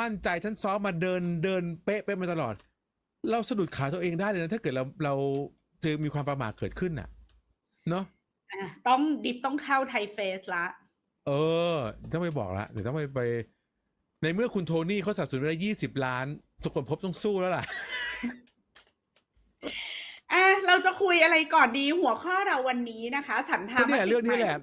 มั่นใจฉันซ้อมมาเดินเดินเป๊ะเป๊ะมาตลอด เราสะดุดขาตัวเองได้เลยนะถ้าเกิดเราเราเจอมีความประมาทเกิดขึ้นน่ะ เนาะอะต้องดิฟต้องเข้าไทยเฟสละ เออ ต้องไปบอกละเดี๋ยวต้องไปไป ในเมื่อคุณโทนี่เขาสนับสนุนไปได้ยี่สิบล้านสุกคนพบต้องสู้แล้วล่ะ อะเราจะคุยอะไรก่อนดีหัวข้อเราวันนี้นะคะ ฉันก็ทำเนี่ยเรื่องนี้แหละ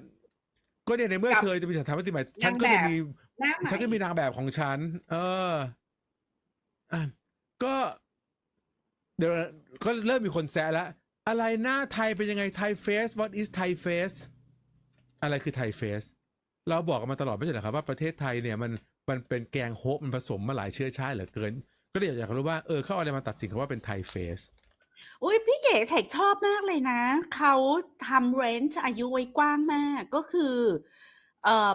ก็เนี่ยในเมื่อกับเธอจะมีสถานปฏิบัติฉันก็นางแบบจะมี หน้าใหม่ฉันก็มีนางแบบของฉัน เอออะก็ เดี๋ยวก็เริ่มมีคนแซะแล้วอะไรหน้าไทยเป็นยังไงไทยเฟส what is Thai face อะไรคือไทยเฟส เราบอกกันมาตลอดไม่ใช่เหรอครับว่าประเทศไทยเนี่ยมันมันเป็นแกงโฮปมันผสมมาหลายเชื้อชาติเหลือเกิน ก็เลยอยากจะรู้ว่าเออเขาเอาอะไรมาตัดสินคำว่าเป็นไทยเฟสอุ้ยพี่เก๋แขกชอบมากเลยนะ เขาทำเรนจ์อายุไว้กว้างมากก็คือเอ่อ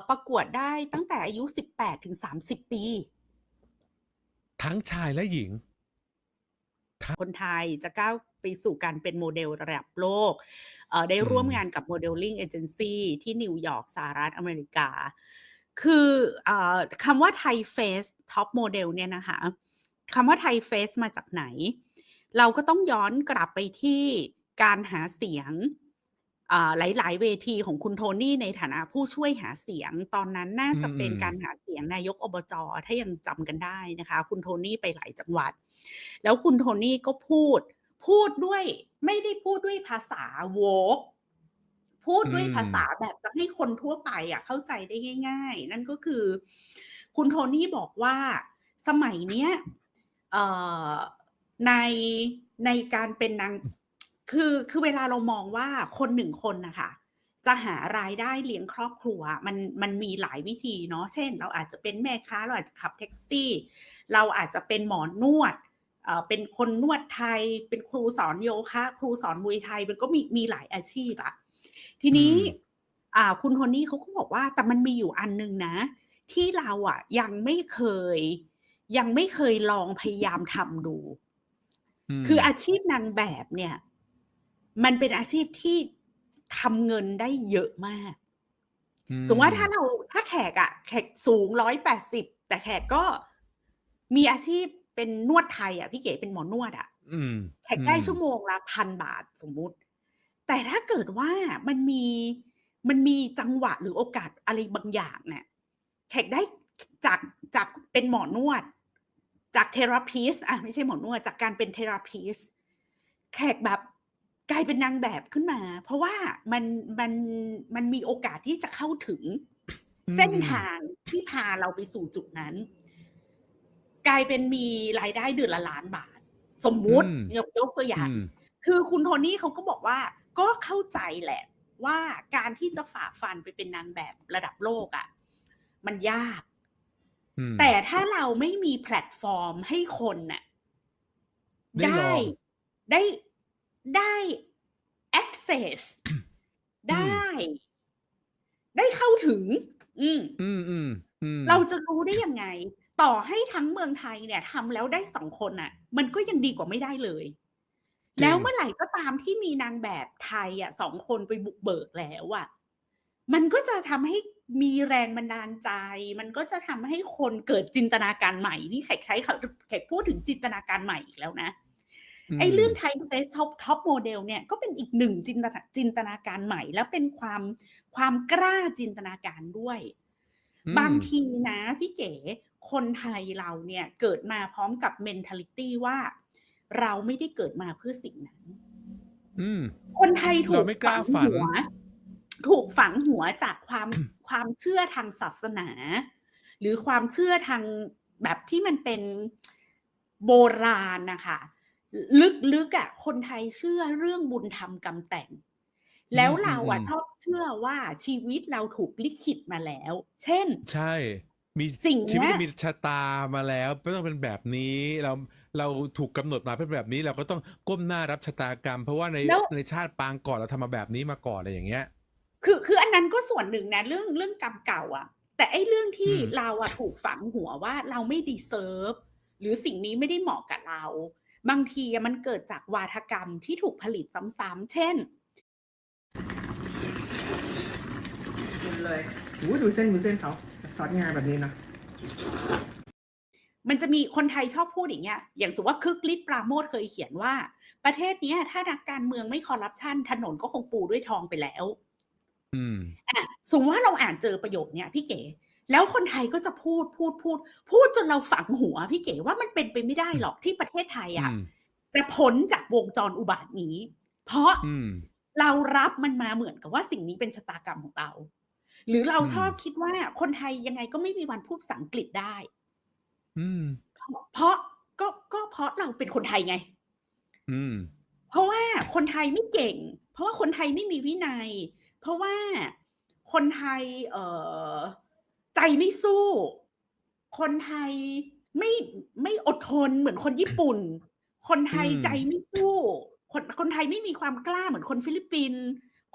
ประกวดได้ตั้งแต่อายุสิบแปดถึงสามสิบปี ทั้งชายและหญิง คนไทยจะก้าวไปสู่การเป็นโมเดลระดับโลกเอ่อได้ร่วมอืมงานกับโมเดลลิ่งเอเจนซี่ที่นิวยอร์กสหรัฐอเมริกา คือเออคำว่าไทยเฟสท็อปโมเดลเนี่ยนะคะคำว่าไทยเฟสมาจากไหน เราก็ต้องย้อนกลับไปที่การหาเสียงอ่า หลาย ๆ เวทีของคุณโทนี่ในฐานะผู้ช่วยหาเสียง ตอนนั้นน่าจะเป็นอืมการหาเสียงนายกอบจถ้ายังจำกันได้นะคะ คุณโทนี่ไปหลายจังหวัด แล้วคุณโทนี่ก็พูด พูดด้วยไม่ได้พูดด้วยภาษาโวกพูดด้วยอืมภาษาแบบจะให้คนทั่วไปอะเข้าใจได้ง่าย ๆ นั่นก็คือ คุณโทนี่บอกว่าสมัยเนี้ยเอ่อในในการเป็นนาง คือคือเวลาเรามองว่าคนหนึ่งคนนะคะจะหารายได้เลี้ยงครอบครัว มันมันมีหลายวิธีเนาะเช่น เราอาจจะเป็นแม่ค้าเราอาจจะขับแท็กซี่ เราอาจจะเป็นหมอนวดเอ่อเป็นคนนวดไทย เป็นครูสอนโยคะครูสอนมวยไทย มันก็มีมีหลายอาชีพอะทีนี้อืมอ่าคุณโทนี่เขาก็บอกว่าแต่มันมีอยู่อันนึงนะ ที่เราอะยังไม่เคย ยังไม่เคยลองพยายามทำดูมคืออาชีพนางแบบเนี่ย มันเป็นอาชีพที่ทำเงินได้เยอะมากอืสมมติว่าถ้าเราถ้าแขกอะแขกสูงร้อยแปดสิบแต่แขกก็มีอาชีพเป็นนวดไทยอะพี่เก๋เป็นหมอนวดอะอืมแขกได้อืมชั่วโมงละพันบาทสมมุติ แต่ถ้าเกิดว่ามันมีมันมีจังหวะหรือโอกาสอะไรบางอย่างเนี่ยแขกได้จากจากเป็นหมอนวด จากเทราพิสอะไม่ใช่หมอนวด จากการเป็นเทราพิสแขกแบบ กลายเป็นนางแบบขึ้นมา เพราะว่ามันมันมันมีโอกาสที่จะเข้าถึงอืมเส้นทางที่พาเราไปสู่จุดนั้น กลายเป็นมีรายได้เดือนละล้านบาท สมมุติอืมยกยกตัวอย่างอืมคือคุณโทนี่เขาก็บอกว่า ก็เข้าใจแหละ ว่าการที่จะฝ่าฟันไปเป็นนางแบบระดับโลกอะ่ะ มันยากอืมแต่ถ้าเราไม่มีแพลตฟอร์มให้คนน่ะ ได้ลองได้ ได้ access ได้ ได้เข้าถึงอืมอืมอืมอืมเราจะรู้ได้ยังไง ต่อให้ทั้งเมืองไทยเนี่ยทำแล้วได้สองคนน่ะ มันก็ยังดีกว่าไม่ได้เลย แล้วเมื่อไหร่ก็ตามที่มีนางแบบไทยอะสองคนไปบุกเบิกแล้วอะ มันก็จะทำให้มีแรงบันดาลใจ มันก็จะทำให้คนเกิดจินตนาการใหม่นี่แขกใช้เขาแขกพูดถึงจินตนาการใหม่อีกแล้วนะม ไอ้เรื่องไทยเฟสท็อปท็อปโมเดลเนี่ยก็เป็นอีกหนึ่งจินตนาจินตนาการใหม่ แล้วเป็นความความกล้าจินตนาการด้วยอืมบางทีนะพี่เก๋คนไทยเราเนี่ยเกิดมาพร้อมกับ mentality ว่า เราไม่ได้เกิดมาเพื่อสิ่งนั้นอืมคนไทยถูเรากไม่กล้าฝังฝันหัว ถูกฝังหัวจากความความเชื่อทางศาสนา หรือความเชื่อทางแบบที่มันเป็นโบราณนะคะ ลึกๆอะคนไทยเชื่อเรื่องบุญธรรมกรรมแต่ง แล้วเราอะชอบเชื่อว่าชีวิตเราถูกลิขิตมาแล้ว เช่น ใช่ มีสิ่งชีวิตเนี้ยมีชะตามาแล้วไม่ต้องเป็นแบบนี้เราเราถูกกำหนดมาเป็นแบบนี้เราก็ต้องก้มหน้ารับชะตากรรม เพราะว่าในแล้วในชาติปางก่อนเราทำมาแบบนี้มาก่อนอะไรอย่างเงี้ย คือคืออันนั้นก็ส่วนหนึ่งนะเรื่องเรื่องกรรมเก่าอะแต่ไอ้เรื่องที่อืมเราอะถูกฝังหัวว่าเราไม่ดีเซิร์ฟหรือสิ่งนี้ไม่ได้เหมาะกับเรา บางทีอะมันเกิดจากวาทกรรมที่ถูกผลิตซ้ำๆเช่นกินเลยอู้ดูเส้นดูเส้นเขาซอสงานแบบนี้นะมันจะมีคนไทยชอบพูดอย่างเงี้ย อย่างสมมติว่าคึกฤทธิ์ปราโมทเคยเขียนว่า ประเทศเนี้ย ถ้านักการเมืองไม่คอร์รัปชันถนนก็คงปูด้วยทองไปแล้ว อืมอะสมมติว่าเราอ่านเจอประโยคเนี้ยพี่เก๋ แล้วคนไทยก็จะพูดพูดพูด พูดจนเราฝังหัวพี่เก๋ว่ามันเป็นไปไม่ได้หรอกที่ประเทศไทยอือะมจะพ้นจากวงจรอุบาทนี้ เพราะอืมเรารับมันมาเหมือนกับว่าสิ่งนี้เป็นชะตากรรมของเรา หรือเราอืมชอบคิดว่าคนไทยยังไงก็ไม่มีวันพูดภาษาอังกฤษได้อืมเพราะก็ก็เพราะเราเป็นคนไทยไงอืมเพราะว่าคนไทยไม่เก่ง เพราะว่าคนไทยไม่มีวินัย เพราะว่าคนไทย เอ่อ ใจไม่สู้ คนไทยไม่ไม่อดทนเหมือนคนญี่ปุ่น คนไทยอืมใจไม่สู้ คนคนไทยไม่มีความกล้าเหมือนคนฟิลิปปินส์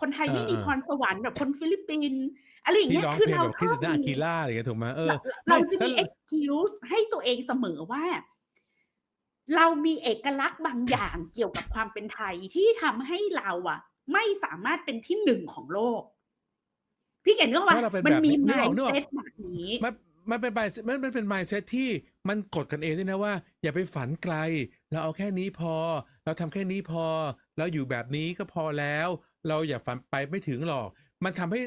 คนไทยไม่มีเออพรสวรรค์แบบคนฟิลิปปินส์อะไรอย่างที่เงี้ยร้องคือเพลงเราแบบคริสติน่าชอาอบมีกีล่าอะไรอย่างเงี้ยถูกไหมเออเราเราจะมีแล้ว excuse ให้ตัวเองเสมอว่า เรามีเอกลักษณ์บางอย่างเกี่ยวกับความเป็นไทยที่ทำให้เราอะไม่สามารถเป็นที่หนึ่งของโลก พี่เก่งนึกว่าว่าเราเป็นมันแบบมีนี้นึกออกนึกออก mindset แบบนี้มันมันเป็น mindset มันมันเป็น mindset ที่มันกดกันเองด้วยนะว่า อย่าไปฝันไกล เราเอาแค่นี้พอ เราทำแค่นี้พอ เราอยู่แบบนี้ก็พอแล้ว เราอย่าฝันไปไม่ถึงหรอก มันทำให้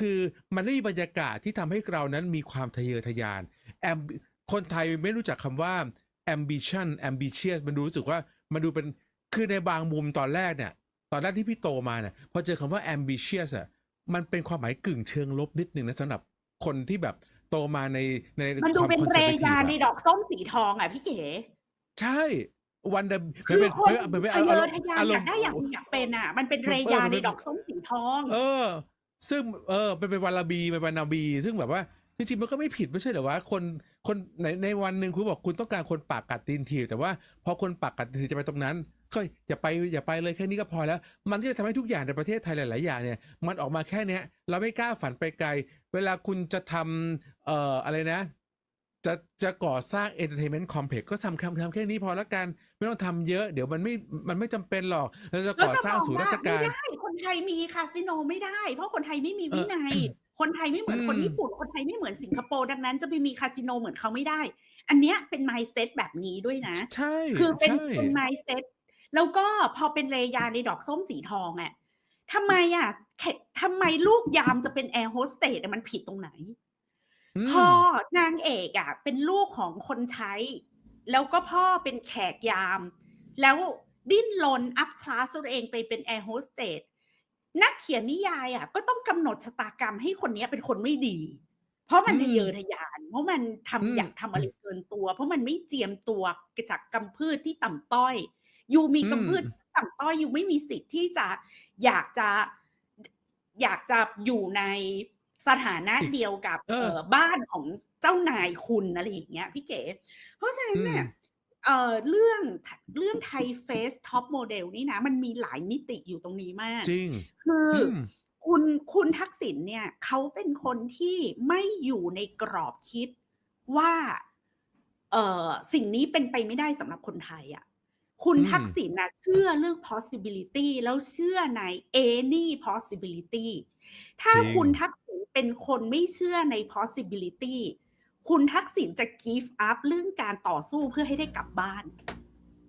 คือมันไม่มีบรรยากาศที่ทำให้เรานั้นมีความทะเยอทะยาน Amb- คนไทยไม่รู้จักคำว่า ambition ambitious มันดูรู้สึกว่ามันดูเป็นคือในบางมุมตอนแรกเนี่ย ตอนแรกที่พี่โตมาเนี่ยพอเจอคำว่า ambitious อะ มันเป็นความหมายกึ่งเชิงลบนิดนึงนะสำหรับคนที่แบบโตมาในในมันดูความเป็นคอนเรเซอร์ยาทีฟในอะดอกส้มสีทองอะพี่เก๋ใช่วันเดคืมันอเป็นคนมันเป็นทะเยอาอรมณ์ทะยานอารอมยากณ์ได้อยากมีอยากเป็นอะ มันเป็นเรยาในดอกส้มสีทอง เออ ซึ่งเออเป็นเป็นวาลาบีเป็นวานาบี ซึ่งแบบว่าจริงๆมันก็ไม่ผิดไม่ใช่เหรอวะคนคนในในวันหนึ่งคุณบอกคุณต้องการคนปากกัดตีนถีบแต่ว่าพอคนปากกัดตีนถีบจะไปตรงนั้น ก็อย่าไปอย่าไปเลยแค่นี้ก็พอแล้ว มันก็จะทำให้ทุกอย่างในประเทศไทยหลาย ๆ อย่างเนี่ยมันออกมาแค่เนี้ย เราไม่กล้าฝันไปไกล เวลาคุณจะทำเอ่ออะไรนะ จะจะก่อสร้าง entertainment complex ก็ทำคำทำแค่นี้พอแล้วกัน ไม่ต้องทำเยอะเดี๋ยวมันไม่มันไม่จำเป็นหรอกเราจะแล้วก่อจะสบร้างอกศูนย์ว่าราชการไม่ได้คนไทยมีคาสิโนไม่ได้ เพราะคนไทยไม่มีวินัยคนไทยไม่เหมือนอืมคนญี่ปุ่น คนไทยไม่เหมือนสิงคโปร์ดังนั้นจะไปมีคาสิโนเหมือนเขาไม่ได้ อันเนี้ยเป็น mindset แบบนี้ด้วยนะ ใช่ คือเป็นใช่เป็น mindset แล้วก็พอเป็นเลยาในดอกส้มสีทองอะทำไมอะแค่ทำไมลูกยามจะเป็นแอร์โฮสเตสมันผิดตรงไหนอืมพอนางเอกอะ เป็นลูกของคนใช้ แล้วก็พ่อเป็นแขกยาม แล้วดิ้นรนอัพคลาสตัวเองไปเป็นแอร์โฮสเตสนักเขียนนิยายอะ ก็ต้องกำหนดชะตากรรมให้คนเนี้ยเป็นคนไม่ดี เพราะมันอืมทะเยอทะยาน เพราะมันทำอืมอยากทำอะไรเกินตัว เพราะมันไม่เจียมตัวจากกำพืชที่ต่ำต้อย ยูมีกำพืชต่ำต้อยยูไม่มีสิทธิ์ที่จะอยากจะอยากจะอยู่ในสถานะเดียวกับเออเอ่อบ้านของเจ้านายคุณอะไรอย่างเงี้ยพี่เก๋เพราะฉะนั้นเนี่ยอืมเอ่อเรื่องเรื่องไทยเฟสท็อปโมเดลนี่นะ มันมีหลายมิติอยู่ตรงนี้มาก จริง คืออมคุณคุณทักษิณเนี่ยเขาเป็นคนที่ไม่อยู่ในกรอบคิดว่า เอ่อสิ่งนี้เป็นไปไม่ได้สำหรับคนไทยอะ่ะ คุณอืมทักษิณนะเชื่อเรื่อง possibility แล้วเชื่อใน any possibility ถ้าจริงคุณทักษิณเป็นคนไม่เชื่อใน possibility คุณทักษิณจะ give up เรื่องการต่อสู้เพื่อให้ได้กลับบ้าน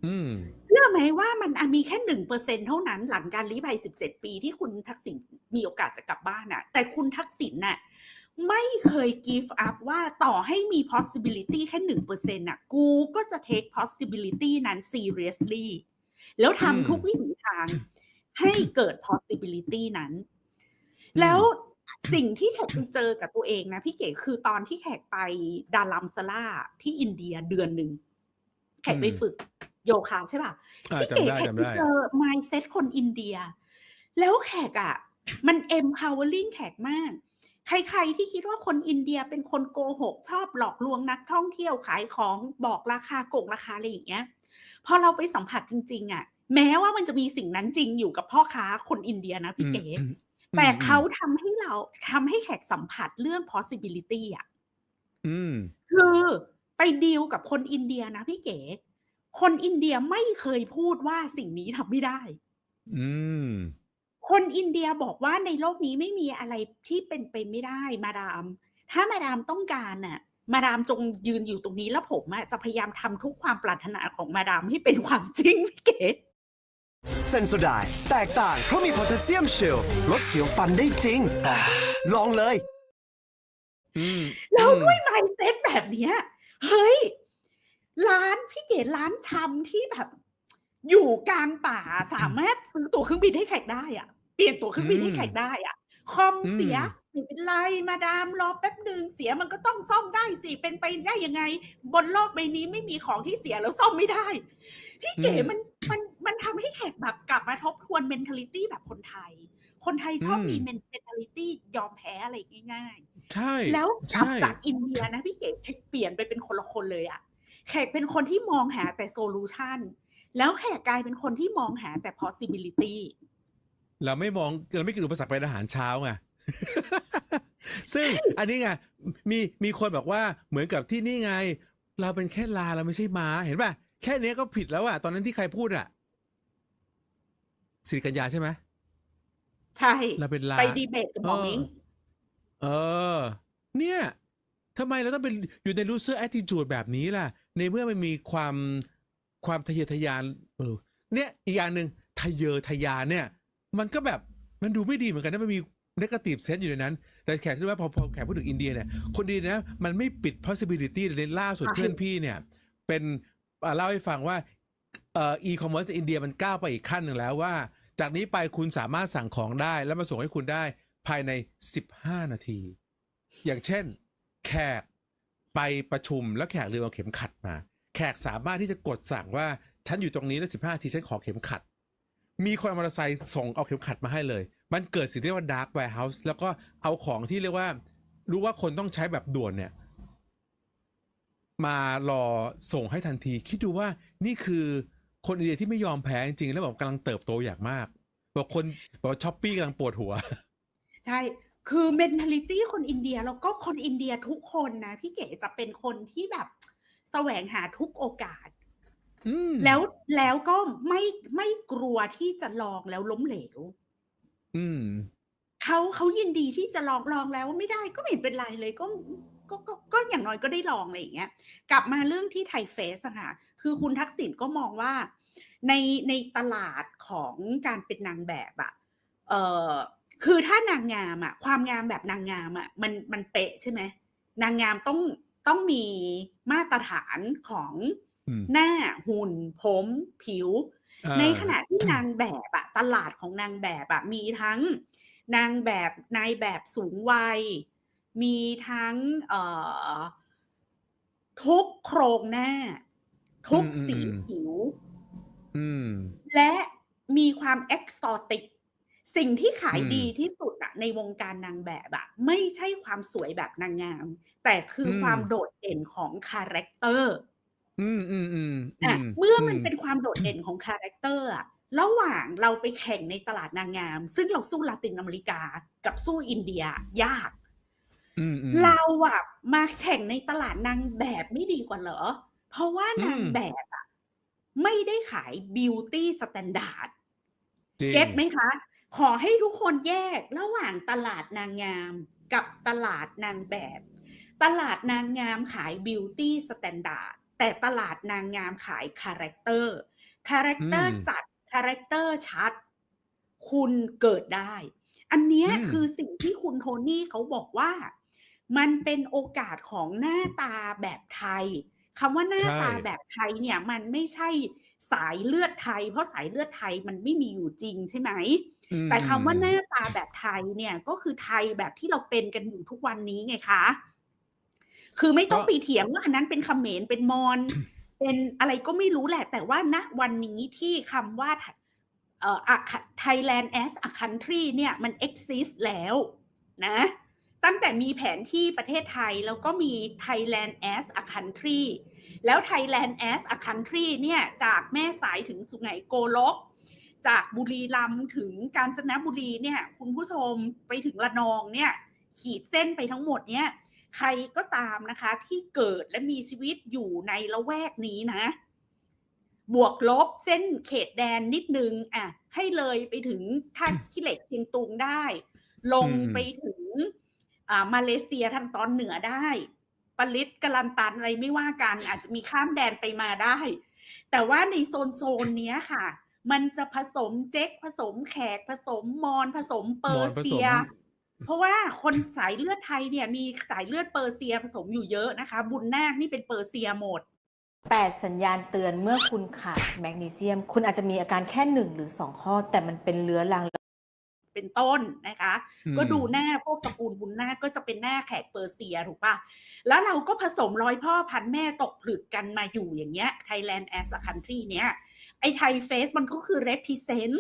อืมเชื่อไหมว่ามันอะมีแค่หนึ่งเปอร์เซ็นเท่านั้นหลังการลี้ภัยสิบเจ็ดปีที่คุณทักษิณมีโอกาสจะกลับบ้านน่ะแต่คุณทักษิณน่ะ ไม่เคย give up ว่าต่อให้มี possibility แค่หนึ่งเปอร์เซ็นต์น่ะ กูก็จะ take possibility นั้น seriously แล้วอืมทำทุกวิถีทางให้เกิด possibility นั้นอืมแล้วสิ่งที่แขกไปเจอกับตัวเองนะพี่เก๋คือตอนที่แขกไปดารัมสลาที่อินเดียเดือนหนึ่งแขกไปฝึกโยคะใช่ป่ะอ่าพี่จำเก๋ได้แขกจำไปได้เจอ mindset คนอินเดีย แล้วแขกอะ มัน empowering แขกมาก ใครๆที่คิดว่าคนอินเดียเป็นคนโกหก ชอบหลอกลวงนักท่องเที่ยวขายของบอกราคาโกงราคาอะไรอย่างเงี้ยพอเราไปสัมผัสจริง ๆอะ แม้ว่ามันจะมีสิ่งนั้นจริงอยู่กับพ่อค้าคนอินเดียนะพี่เก๋อืมอืมแต่อืมเขาทำให้เราทำให้แขกสัมผัสเรื่อง possibility อะอืมคือไปดีลกับคนอินเดียนะพี่เก๋คนอินเดียไม่เคยพูดว่าสิ่งนี้ทำไม่ได้ อืม คนอินเดียบอกว่าในโลกนี้ไม่มีอะไรที่เป็นไปไม่ได้มาดาม ถ้ามาดามต้องการน่ะ มาดามจงยืนอยู่ตรงนี้แล้วผมอะจะพยายามทำทุกความปรารถนาของมาดามให้เป็นความจริงพี่เก๋เซนโซไดแตกต่างเพราะมีโพแทสเซียมเชลล์ลดเสียวฟันได้จริงอ่าลองเลยอืมแล้วอืมด้วย mindset แบบเนี้ย เฮ้ย ร้านพี่เก๋ร้านชำที่แบบ อยู่กลางป่าสามารถซื้อตั๋วเครื่องบินให้แขกได้อะเปลี่ยนตั๋วเครื่องบินให้แขกได้อะคอมอืมเสียไม่เป็นไรมาดามรอแป๊บหนึ่งเสียมันก็ต้องซ่อมได้สิเป็นไปได้ยังไง บนโลกใบนี้ไม่มีของที่เสียแล้วซ่อมไม่ได้ พี่เก๋มันมันมันทำให้แขกแบบกลับมาทบทวน mentality แบบคนไทย คนไทยชอบมี mentality ยอมแพ้อะไรง่ายๆ ใช่ แล้วกลับใช่จากอินเดียนะพี่เก๋แขกเปลี่ยนไปเป็นคนละคนเลยอะแขกเป็นคนที่มองหาแต่โซลูชัน แล้วแขกกลายเป็นคนที่มองหาแต่ possibility เราไม่มองเราไม่กินอุปสรรคเป็นอาหารเช้าไง ซึ่งอันนี้ไงมีมีคนบอกว่าเหมือนกับที่นี่ไง เราเป็นแค่ลาเราไม่ใช่ม้าเห็นป่ะ แค่เนี้ยก็ผิดแล้วอะตอนนั้นที่ใครพูดอะสิริกัญญาใช่ไหมใช่เราเป็นลาไปดีเบตกับหมอมิงเออ เนี่ยทำไมเราต้องเป็นอยู่ใน loser attitude แบบนี้ล่ะ ในเมื่อมันมีความ ความทะเยอทะยานเออเนี่ยอีกอย่างหนึ่งทะเยอทะยานเนี่ย มันก็แบบมันดูไม่ดีเหมือนกันนะมันมี negative sense อยู่ในนั้น แต่แขกที่ว่าพอพอแขกพูดถึงอินเดียเนี่ย คนดีนะ มันไม่ปิด possibility เลยล่าสุดใช่เพื่อนพี่เนี่ย เป็นอ่าเล่าให้ฟังว่าเอ่อ e-commerce ในอินเดียมันก้าวไปอีกขั้นหนึ่งแล้วว่า จากนี้ไปคุณสามารถสั่งของได้ แล้วมาส่งให้คุณได้ภายใน 15 นาที อย่างเช่น แขกไปประชุมแล้วแขกลืมเอาเข็มขัดมา แขกสามารถที่จะกดสั่งว่าฉันอยู่ตรงนี้แล้ว15นาทีฉันขอเข็มขัด มีคนมอเตอร์ไซค์ส่งเอาเข็มขัดมาให้เลย มันเกิดสิ่งที่เรียกว่า dark warehouse แล้วก็เอาของที่เรียกว่า รู้ว่าคนต้องใช้แบบด่วนเนี่ยมารอส่งให้ทันที คิดดูว่านี่คือคนอินเดียที่ไม่ยอมแพ้จริงๆแล้วแบบกำลังเติบโตอย่างมากบอกคนบอกช้อปปี้กำลังปวดหัว ใช่คือ mentality คนอินเดียแล้วก็คนอินเดียทุกคนนะ พี่เก๋จะเป็นคนที่แบบ แสวงหาทุกโอกาสอืมแล้วแล้วก็ไม่ไม่กลัวที่จะลองแล้วล้มเหลวอืมเขาเขายินดีที่จะลองลองแล้วไม่ได้ก็ไม่เห็นเป็นไรเลยก็ก็ก็ก็อย่างน้อยก็ได้ลองอะไรอย่างเงี้ย กลับมาเรื่องที่ไทยเฟสอะค่ะคือคุณทักษิณก็มองว่า ในในตลาดของการเป็นนางแบบอะเออคือถ้านางงามอะความงามแบบนางงามอะมันมันเป๊ะใช่ไหมนางงามต้องต้องมี มาตรฐานของอืมหน้าหุ่น ผม ผิวอ่าในขณะที่นางแบบอะตลาดของนางแบบอะมีทั้งนางแบบนายแบบสูงวัย มีทั้งเอ่อทุกโครงหน้า ทุกอืมสีอืมผิวอืมและมีความเอกซอติก สิ่งที่ขายอืมดีที่สุดอะในวงการนางแบบอะไม่ใช่ความสวยแบบนางงาม แต่คืออมความโดดเด่นของคาแรคเตอร์ อืมอืมอืมอะมเมื่อมันเป็นความโดดเด่นของคาแรคเตอร์อะระหว่างเราไปแข่งในตลาดนางงาม ซึ่งเราสู้ลาตินอเมริกา กับสู้อินเดียยากอืมอืมเราอะมาแข่งในตลาดนางแบบไม่ดีกว่าเหรอ เพราะว่านางอืมแบบอะไม่ได้ขายบิวตี้สแตนดาร์ดจริงเก็ตไหมคะ ขอให้ทุกคนแยกระหว่างตลาดนางงามกับตลาดนางแบบ ตลาดนางงามขายบิวตี้สแตนดาร์ดแต่ตลาดนางงามขายคาแรคเตอร์คาแรคเตอร์อืมจัดคาแรคเตอร์ชัด คุณเกิดได้ อันเนี้ยอืมคือสิ่งที่คุณโทนี่เขาบอกว่า มันเป็นโอกาสของหน้าตาแบบไทยคำว่าหน้าตาแบบไทยเนี่ย มันไม่ใช่สายเลือดไทย เพราะสายเลือดไทยมันไม่มีอยู่จริงใช่ไหมอืม แต่คำว่าหน้าตาแบบไทยเนี่ยก็คือไทยแบบที่เราเป็นกันอยู่ทุกวันนี้ไงคะ คือไม่ต้องไปเถียงว่าอันนั้นเป็นเขมรเป็นมอญเป็นอะไรก็ไม่รู้แหละ แต่ว่าณวันนี้ที่คำว่าเอ่อ Thailand as a country เนี่ยมัน exist แล้วนะตั้งแต่มีแผนที่ประเทศไทยแล้วก็มี Thailand as a country แล้ว Thailand as a country เนี่ยจากแม่สายถึงสุไหงโกลก จากบุรีรัมย์ถึงกาญจนบุรีเนี่ย คุณผู้ชมไปถึงระนองเนี่ย ขีดเส้นไปทั้งหมดเนี่ย ใครก็ตามนะคะที่เกิดและมีชีวิตอยู่ในละแวกนี้นะ บวกลบเส้นเขตแดนนิดนึงอะให้เลยไปถึงท่าขี้เหล็กเชียงตุงได้ ลงไปถึงอ่ามาเลเซียทางตอนเหนือได้ปริตกรันตันอะไรไม่ว่ากัน อาจจะมีข้ามแดนไปมาได้ แต่ว่าในโซนโซนเนี้ยค่ะ มันจะผสมเจ๊กผสมแขกผสมมอญผสมเปอมอร์ญผสมเซีย เพราะว่าคนสายเลือดไทยเนี่ยมีสายเลือดเปอร์เซียผสมอยู่เยอะนะคะ บุญนาคนี่เป็นเปอร์เซียหมด 8 สัญญาณเตือนเมื่อคุณขาดแมกนีเซียม คุณอาจจะมีอาการแค่หนึ่งหรือสองข้อ แต่มันเป็นเรื้อรังเป็นต้นนะคะอืมก็ดูหน้าพวกตระกูลบุญนาคก็จะเป็นหน้าแขกเปอร์เซียถูกปะแล้วเราก็ผสมร้อยพ่อพันแม่ตกผลึกกันมาอยู่อย่างเงี้ย Thailand as a country เนี้ย ไอ้ไทยเฟสมันก็คือ represent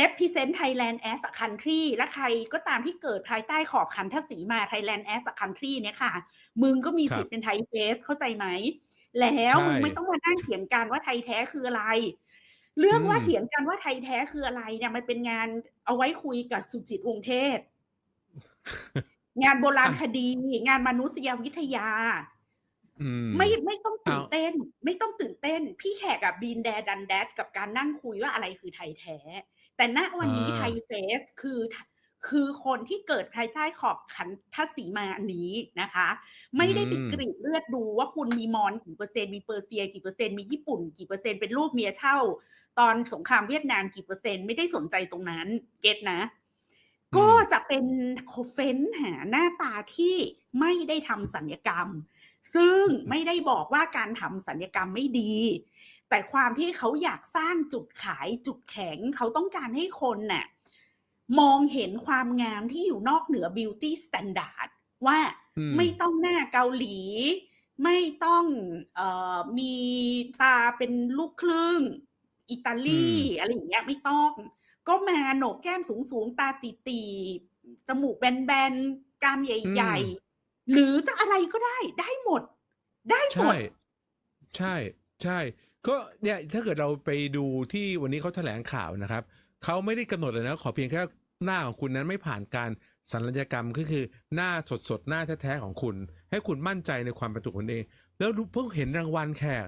represent Thailand as a country และใครก็ตามที่เกิดภายใต้ขอบขันทศีมา Thailand as a country เนี่ยค่ะ มึงก็มีสิทธิ์เป็นไทยเฟสเข้าใจไหม แล้วใช่มึงไม่ต้องมานั่งเถียงกันว่าไทยแท้คืออะไร เรื่องว่าอืมเถียงกันว่าไทยแท้คืออะไรเนี่ยมันเป็นงานเอาไว้คุยกับสุจิตวงศ์เทศ งานโบราณคดี งานมนุษยวิทยาอืม ไม่ไม่ต้องตื่นเอาเต้น ไม่ต้องตื่นเต้น พี่แขกกับบีนแดดันแดดกับการนั่งคุยว่าอะไรคือไทยแท้ แต่ณวันนี้อ่าไทยเฟสคือคือคนที่เกิดภายใต้ขอบขันทศีมาอันนี้นะคะ ไม่ได้ไปกรีดเลือดดูว่าคุณมีมอญกี่เปอร์เซ็นต์มีเปอร์เซียกี่เปอร์เซ็นต์มีญี่ปุ่นกี่เปอร์เซ็นต์เป็นลูกเมียเช่า ตอนสงครามเวียดนามกี่เปอร์เซ็นต์ไม่ได้สนใจตรงนั้น เก็ตนะ ก็จะเป็นเฟ้นหาหน้าตาที่ไม่ได้ทำสัญญกรรม ซึ่งไม่ได้บอกว่าการทำสัญญกรรมไม่ดี แต่ความที่เขาอยากสร้างจุดขายจุดแข็ง เขาต้องการให้คนน่ะมองเห็นความงามที่อยู่นอกเหนือ beauty standard ว่าอืมไม่ต้องหน้าเกาหลี ไม่ต้องเออมีตาเป็นลูกครึ่ง อิตาลีอืมอะไรอย่างเงี้ยไม่ต้อง ก็มาโหนกแก้มสูงๆ ตาตีๆจมูกแบนๆกรามใหญ่ ๆ หรือจะอะไรก็ได้ได้หมด ได้หมใช่ ด ใช่ ใช่ ก็เนี่ยถ้าเกิดเราไปดูที่วันนี้เขาแถลงข่าวนะครับ เขาไม่ได้กำหนดเลยนะ ขอเพียงแค่หน้าของคุณนั้นไม่ผ่านการสัญญกรรมก็คือหน้าสดๆหน้าแท้ๆของคุณ ให้คุณมั่นใจในความเป็นตัวคุณเอง แล้วรู้เพิ่งเห็นรางวัลแขก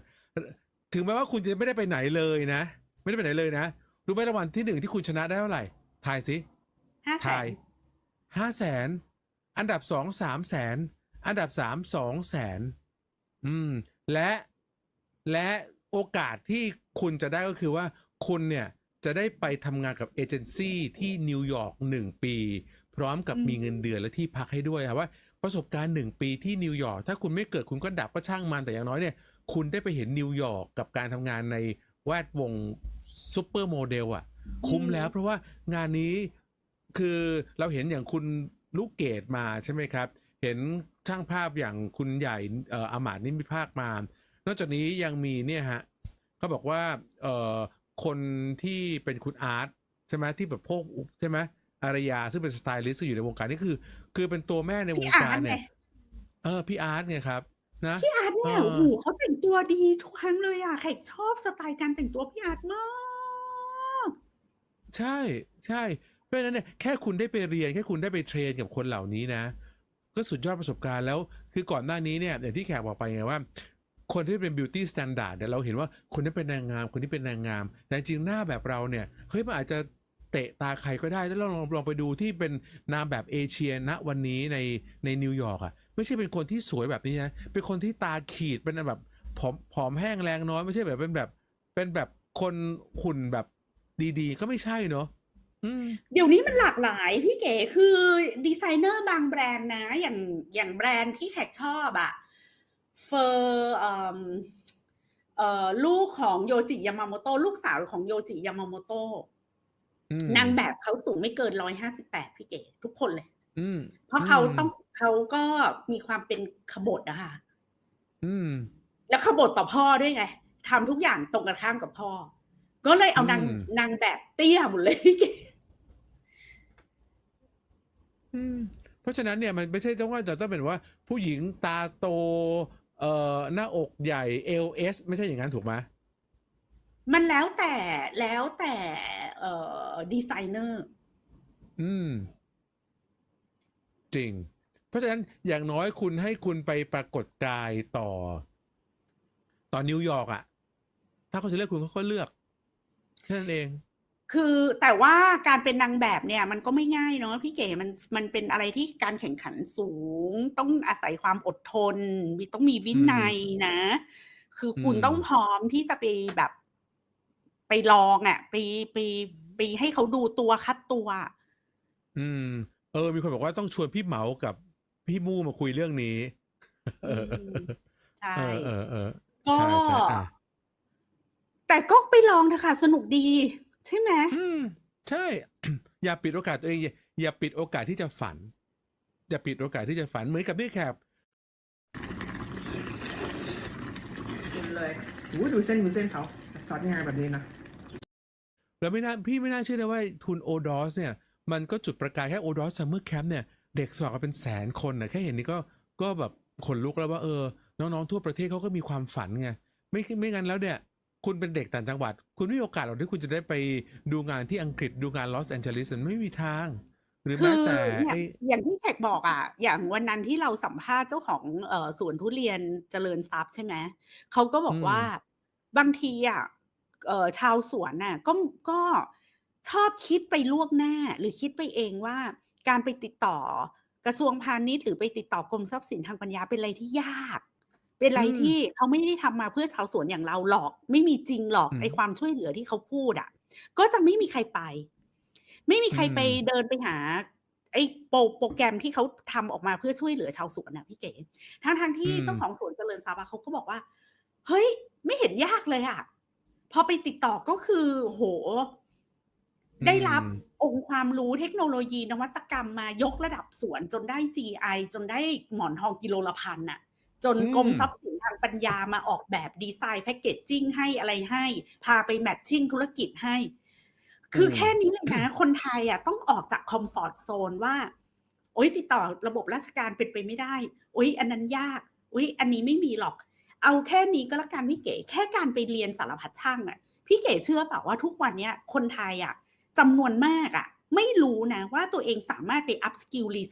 ถึงแม้ว่าคุณจะไม่ได้ไปไหนเลยนะ ไม่ได้ไปไหนเลยนะ รู้ไหมรางวัลที่หนึ่งที่คุณชนะได้เท่าไหร่ทายสิ ห้าแสทายนห้าแสน อันดับสองสามแสนอันดับสามสองแสนอืมและและโอกาสที่คุณจะได้ก็คือว่าคุณเนี่ยจะได้ไปทำงานกับเอเจนซี่ที่นิวยอร์กหนึ่งปี พร้อมกับมีเงินเดือนและที่พักให้ด้วยครับว่าประสบการณ์หนึ่งปีที่นิวยอร์กถ้าคุณไม่เกิดคุณก็ดับก็ช่างมันแต่อย่างน้อยเนี่ย คุณได้ไปเห็นนิวยอร์กกับการทำงานในแวดวงซูเปอร์โมเดลอะคุ้มแล้วเพราะว่างานนี้คือเราเห็นอย่างคุณ ลูกเกดมาใช่ไหมครับ เห็นช่างภาพอย่างคุณใหญ่เอ่ออามาดนิมิภาคมา นอกจากนี้ยังมีเนี่ยฮะเขาบอกว่าเอ่อคนที่เป็นคุณอาร์ตใช่ไหมที่แบบพวกใช่ไหมอารยาซึ่งเป็นสไตลิสต์อยู่ในวงการนี่คือ คือเป็นตัวแม่ในวพี่งอาการร์ตไงเนี่ยเออพี่อาร์ตไงครับนะพี่อาร์ตเนี่ยเออโอ้โหเขาแต่งตัวดีทุกครั้งเลยอะแขกชอบสไตล์การแต่งตัวพี่อาร์ตมาก ใช่ใช่เพ ราะฉะนั้นเนี่ยแค่คุณได้ไปเรียนแค่คุณได้ไปเทรนกับคนเหล่านี้นะ ก็สุดยอดประสบการณ์แล้วคือก่อนหน้านี้เนี่ยอย่างที่แขกบอกไปไงว่า คนที่เป็น beauty standard เนี่ยเราเห็นว่าคนที่เป็นนางงามคนที่เป็นนางงาม แต่จริงหน้าแบบเราเนี่ยเฮ้ยมันอาจจะเตะตาใครก็ได้แล้วเราลองลองไปดูที่เป็นนามแบบเอเชียณวันนี้ในในนิวยอร์กอะไม่ใช่เป็นคนที่สวยแบบนี้นะเป็นคนที่ตาขีดเป็นแบบผอมผอมแห้งแรงน้อยไม่ใช่แบบเป็นแบบเป็นแบบคนหุ่นแบบดีๆ ก็ไม่ใช่เนาะ เดี๋ยวนี้มันหลากหลายพี่เก๋คือดีไซเนอร์บางแบรนด์นะ อย่างอย่างแบรนด์ที่แขกชอบอะเฟอร์เอ่อเอ่อลูกของโยจิยามาโมโตะลูกสาวของโยจิยามาโมโตะอืมนางแบบเขาสูงไม่เกินร้อยห้าสิบแปดพี่เก๋ทุกคนเลยอืมเพราะเขาอืมต้องเขาก็มีความเป็นขบฏอะค่ะอืมแล้วขบฏต่อพ่อด้วยไงทำทุกอย่างตรงกันข้ามกับพ่อ ก็เลยเอานางอืมนางแบบเตี้ยหมดเลยพี่เก๋ อืมเพราะฉะนั้นเนี่ยมันไม่ใช่ต้องว่าจะต้องเป็นว่าผู้หญิงตาโต เอ่อหน้าอกใหญ่ LS ไม่ใช่อย่างนั้นถูกไหมมันแล้วแต่แล้วแต่เอ่อดีไซเนอร์ อืม จริง เพราะฉะนั้นอย่างน้อยคุณให้คุณไปปรากฏกายต่อ ต่อนิวยอร์กอะถ้าเขาจะเลือกคุณเขาก็เลือกแค่นั้นเอง คือแต่ว่าการเป็นนางแบบเนี่ย มันก็ไม่ง่ายเนาะพี่เก๋มันมันเป็นอะไรที่การแข่งขันสูง ต้องอาศัยความอดทนมีต้องมีวินัยนะ คือคุณอืมต้องพร้อมที่จะไปแบบ ไปลองอะ่ะไปไปไปให้เขาดูตัวคัดตัว อืม เออ มีคนบอกว่าต้องชวนพี่เหมากับพี่มู่มาคุยเรื่องนี้เอออืมใช่เออเออเออก็ใช่ใช่อะแต่ก็ไปลองเถอะค่ะ สนุกดี ใช่ไหมอืม ใช่ อย่าปิดโอกาสตัวเองอย่าอย่าปิดโอกาสที่จะฝัน อย่าปิดโอกาสที่จะฝันเหมือนกับพี่แคบกินเลยอู้ดูเส้นดูเส้นเขาซอสง่ายแบบนี้นะแล้วไม่น่าพี่ไม่น่าเชื่อนะว่าทุนโอดอสเนี่ย มันก็จุดประกายแค่โอดอสซัมเมอร์แคมป์เนี่ย เด็กสมัครมาเป็นแสนคนนะแค่เห็นนี่ก็ก็แบบขนลุกแล้วว่าเออ น้องๆทั่วประเทศเขาก็มีความฝันไงไม่ไม่งั้นแล้วเนี่ย คุณเป็นเด็กต่างจังหวัด คุณไม่มีโอกาสหรอกที่คุณจะได้ไปดูงานที่อังกฤษดูงานลอสแอนเจลิสมันไม่มีทาง หรือคืแม้อแต่เนี่ยไอ้อย่างที่แขกบอกอะ อย่างวันนั้นที่เราสัมภาษณ์เจ้าของเอ่อสวนทุเรียนเจริญทรัพย์ใช่ไหมเขาก็บอกอืม ว่าบางทีอะเอ่อชาวสวนน่ะก็ก็ชอบคิดไปล่วงหน้า หรือคิดไปเองว่า การไปติดต่อกระทรวงพาณิชย์หรือไปติดต่อกรมทรัพย์สินทางปัญญาเป็นอะไรที่ยาก เป็นอะไรอืมที่เขาไม่ได้ทำมาเพื่อชาวสวนอย่างเราหรอก ไม่มีจริงหรอกอืมไอความช่วยเหลือที่เขาพูดอะ ก็จะไม่มีใครไป ไม่มีใครไปอืมเดินไปหา ไอ้โปรโปรแกรมที่เขาทำออกมาเพื่อช่วยเหลือชาวสวนนะพี่เก๋ทั้งทางๆที่อืมเจ้าของสวนเจริญทรัพย์อะเขาก็บอกว่า เฮ้ย ไม่เห็นยากเลยอะพอไปติดต่อก็คือโห ได้รับอืมองค์ความรู้เทคโนโลยีนวัตกรรมมายกระดับสวนจนได้ GI จนได้หมอนทองกิโลละพันน่ะ จนอืมกรมทรัพย์สินทางปัญญามาออกแบบดีไซน์แพคเกจจิ้งให้อะไรให้ พาไปแมทชิ่งธุรกิจให้ คือแค่นี้เลยนะ คนไทยอะต้องออกจากคอมฟอร์ทโซนว่า โอ๊ยติดต่อระบบราชการเป็นไปไม่ได้ โอ๊ย อันนั้นยาก โอ๊ย อันนี้ไม่มีหรอก เอาแค่นี้ก็แล้วกันพี่เก๋แค่การไปเรียนสารพัดช่างอะพี่เก๋เชื่อเปล่าว่าทุกวันเนี้ยคนไทยอะจำนวนมากอะ ไม่รู้นะว่าตัวเองสามารถไป up skill re